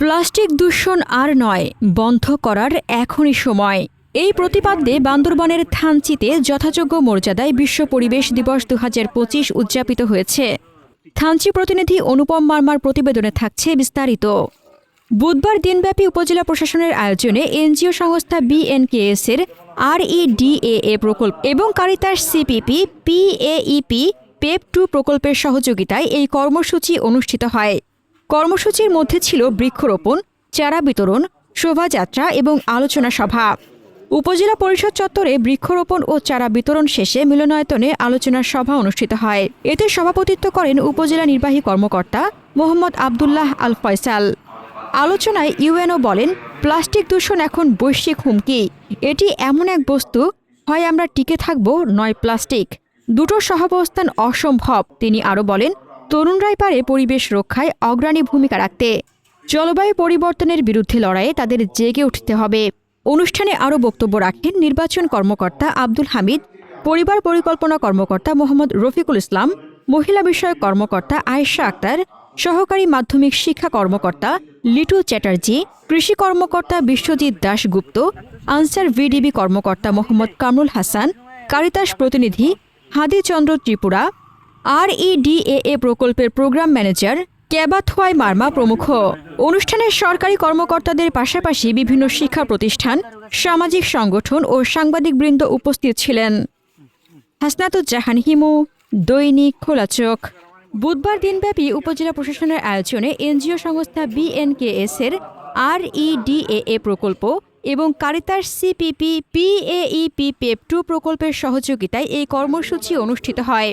Plastic দূষণ আর নয়, বন্ধ করার এখনই সময়। এই প্রতিপাদ্যে বান্দরবনের থানচিতে যথাযোগ্য মর্যাদায় বিশ্ব পরিবেশ দিবস দু পঁচিশ উদযাপিত হয়েছে। থানচি প্রতিনিধি অনুপম মার্মার প্রতিবেদনে থাকছে বিস্তারিত। বুধবার দিনব্যাপী উপজেলা প্রশাসনের আয়োজনে এনজিও সংস্থা বিএনকেএস এর আরইডিএএ প্রকল্প এবং কারিতাস সিপিপি, পিএইপি, পেপ টু প্রকল্পের সহযোগিতায় এই কর্মসূচি অনুষ্ঠিত হয়। কর্মসূচির মধ্যে ছিল বৃক্ষরোপণ, চারা বিতরণ, শোভাযাত্রা এবং আলোচনা সভা। উপজেলা পরিষদ চত্বরে বৃক্ষরোপণ ও চারা বিতরণ শেষে মিলনায়তনে আলোচনা সভা অনুষ্ঠিত হয়। এতে সভাপতিত্ব করেন উপজেলা নির্বাহী কর্মকর্তা মোহাম্মদ আবদুল্লাহ আল ফয়সাল। আলোচনায় ইউএনও বলেন, প্লাস্টিক দূষণ এখন বৈশ্বিক হুমকি। এটি এমন এক বস্তু, হয় আমরা টিকে থাকব, নয় প্লাস্টিক। দুটো সহাবস্থান অসম্ভব। তিনি আরও বলেন তরুণরাই পারে পরিবেশ রক্ষায় অগ্রণী ভূমিকা রাখতে। জলবায়ু পরিবর্তনের বিরুদ্ধে লড়াইয়ে তাদের জেগে উঠতে হবে। অনুষ্ঠানে আরও বক্তব্য রাখেন নির্বাচন কর্মকর্তা আব্দুল হামিদ, পরিবার পরিকল্পনা কর্মকর্তা মোহাম্মদ রফিকুল ইসলাম, মহিলা বিষয়ক কর্মকর্তা আয়েশা আক্তার, সহকারী মাধ্যমিক শিক্ষা কর্মকর্তা লিটু চ্যাটার্জি, কৃষি কর্মকর্তা বিশ্বজিৎ দাশগুপ্ত, আনসার ভিডিবি কর্মকর্তা মোহাম্মদ কামরুল হাসান, কারিতাস প্রতিনিধি হাদিচন্দ্র ত্রিপুরা আরইডিএএ প্রকল্পের প্রোগ্রাম ম্যানেজার ক্যাবাথোয়াই মার্মা প্রমুখ। অনুষ্ঠানে সরকারি কর্মকর্তাদের পাশাপাশি বিভিন্ন শিক্ষা প্রতিষ্ঠান, সামাজিক সংগঠন ও সাংবাদিকবৃন্দ উপস্থিত ছিলেন। হাসনাতুজ্জাহান হিমু, দৈনিক খোলা চোখ। বুধবার দিনব্যাপী উপজেলা প্রশাসনের আয়োজনে এনজিও সংস্থা বিএনকেএস এর আরইডিএএ প্রকল্প এবং কারিতাস সিপিপি পিএইপি পেপ টু প্রকল্পের সহযোগিতায় এই কর্মসূচি অনুষ্ঠিত হয়।